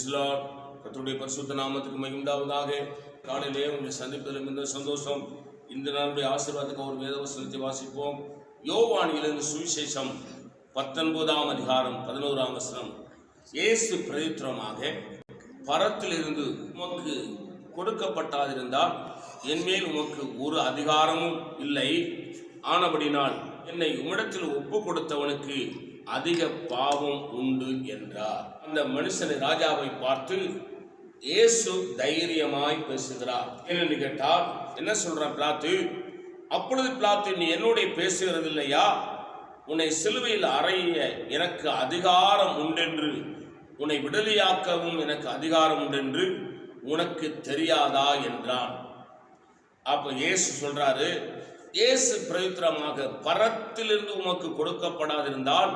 பிரிஸ்லாட் கத்துடைய பரிசுத்த நாமத்துக்கு மகிழ்ந்தாவதாக. காலையிலே உங்களை சந்திப்பதில் மிகுந்த சந்தோஷம். இந்த நாளுடைய ஆசீர்வாதத்துக்கு ஒரு வேத வசனத்தை வாசிப்போம். யோவானியிலிருந்து சுவிசேஷம் பத்தொன்பதாம் அதிகாரம் பதினோராம் வசனம். இயேசு பிரதித்திரமாக பரத்திலிருந்து உமக்கு கொடுக்கப்பட்டாதிருந்தால் என்மேல் உமக்கு ஒரு அதிகாரமும் இல்லை. ஆனபடினால் என்னை உம்மிடத்தில் ஒப்பு கொடுத்தவனுக்கு அதிக பாவம் உண்டு என்றார். அந்த மனுஷனை ராஜாவை பார்த்து இயேசு தைரியமாய் பேசுகிறார். என்னன்னு கேட்டால் என்ன சொல்ற பிளாத்து அப்பொழுது பிளாத்து நீ என்னுடைய பேசுகிறது இல்லையா உன்னை சிலுவையில் அறைய எனக்கு அதிகாரம் உண்டென்று உன்னை விடுதலையாக்கவும் எனக்கு அதிகாரம் உண்டென்று உனக்கு தெரியாதா? என்றான். அப்ப இயேசு சொல்றாரு இயேசு பிரயுத்திரமாக பரத்திலிருந்து உமக்கு கொடுக்கப்படாதிருந்தால்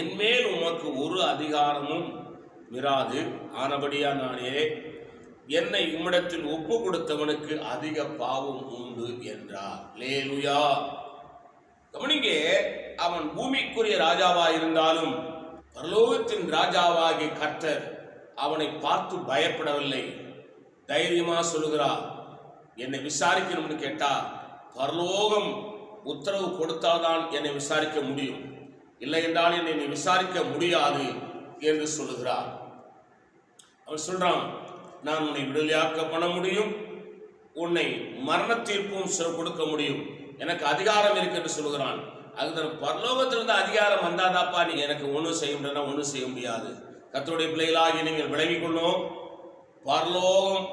என்மேல் உமக்கு ஒரு அதிகாரமும் விராது ஆனபடியா நானே என்னை உம்மிடத்தில் ஒப்பு கொடுத்தவனுக்கு அதிக பாவம் உண்டு என்றார். லேலுயா கவனிங்க அவன் பூமிக்குரிய ராஜாவா இருந்தாலும் பரலோகத்தின் ராஜாவாகிய கர்த்தர் அவனை பார்த்து பயப்படவில்லை. தைரியமா சொல்லுகிறார். என்னை விசாரிக்கணும்னு கேட்டா பரலோகம் உத்தரவு கொடுத்தால்தான் என்னை விசாரிக்க முடியும். இல்லை என்றால் என்னை நீ விசாரிக்க முடியாது என்று சொல்லுகிறார். அவர் சொல்றான் நான் உன்னை விடுதலையாக்க பண்ண முடியும் உன்னை மரண தீர்ப்பும் கொடுக்க முடியும். எனக்கு அதிகாரம் இருக்கு என்று சொல்லுகிறான். அது பரலோகத்திலிருந்து அதிகாரம் வந்தாதாப்பா நீ எனக்கு ஒன்றும் செய்ய முடியாது ஒன்றும் செய்ய முடியாது. கத்தோடைய பிள்ளைகளாகி நீங்கள் விளங்கிக் கொள்ளும் பரலோகம்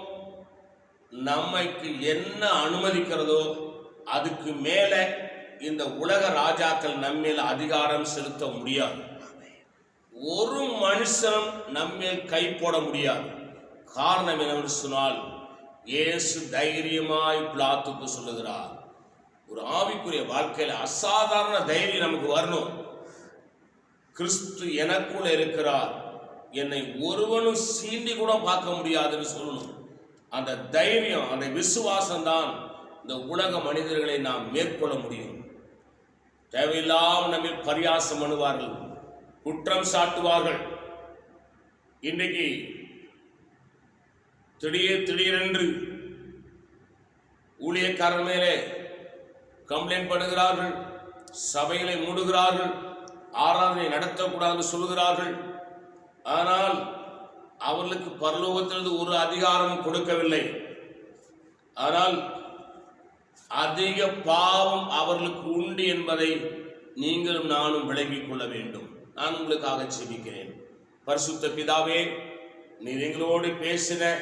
நம்மைக்கு என்ன அனுமதிக்கிறதோ அதுக்கு மேல இந்த உலக ராஜாக்கள் நம்மேல் அதிகாரம் செலுத்த முடியாது. ஒரு மனுஷன் நம்மேல் கை போட முடியாது. காரணம் என்னவென்று சொன்னால் இயேசு தைரியமாய் பிளாத்துக்கு சொல்லுகிறார். ஒரு ஆவிக்குரிய வாழ்க்கையில் அசாதாரண தைரியம் நமக்கு வரணும். கிறிஸ்து எனக்குள் இருக்கிறார். என்னை ஒருவனும் சீண்டி கூட பார்க்க முடியாதுன்னு சொல்லணும். அந்த தைரியம் அந்த விசுவாசம் தான் இந்த உலக மனிதர்களை நாம் மேற்கொள்ள முடியும். தேவையில்லாமல் நம்ம பரியாசம் பண்ணுவார்கள் குற்றம் சாட்டுவார்கள். இன்றைக்கு திடீர் திடீரென்று ஊழியக்காரர் மேலே கம்ப்ளைண்ட் பண்ணுகிறார்கள் சபைகளை மூடுகிறார்கள் ஆராதனை நடத்தக்கூடாது சொல்லுகிறார்கள். ஆனால் அவர்களுக்கு பரலோகத்திலிருந்து ஒரு அதிகாரம் கொடுக்கவில்லை. ஆனால் அதிக பாவம் அவர்களுக்கு உண்டு என்பதை நீங்களும் நானும் விளங்கிக் கொள்ள வேண்டும். நான் உங்களுக்காக செபிக்கிறேன் பரிசுத்த பிதாவே நீர் எங்களோடு பேசின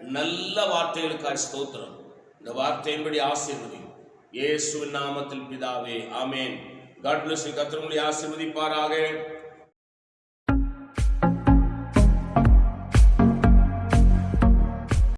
நல்ல வார்த்தைகளுக்காக ஸ்தோத்திரம். இந்த வார்த்தையின்படி ஆசீர்வதி. இயேசுவின் நாமத்தில் பிதாவே ஆமேன். காட் பிளஸ் கத்திரங்களை ஆசீர்வதிப்பாராக.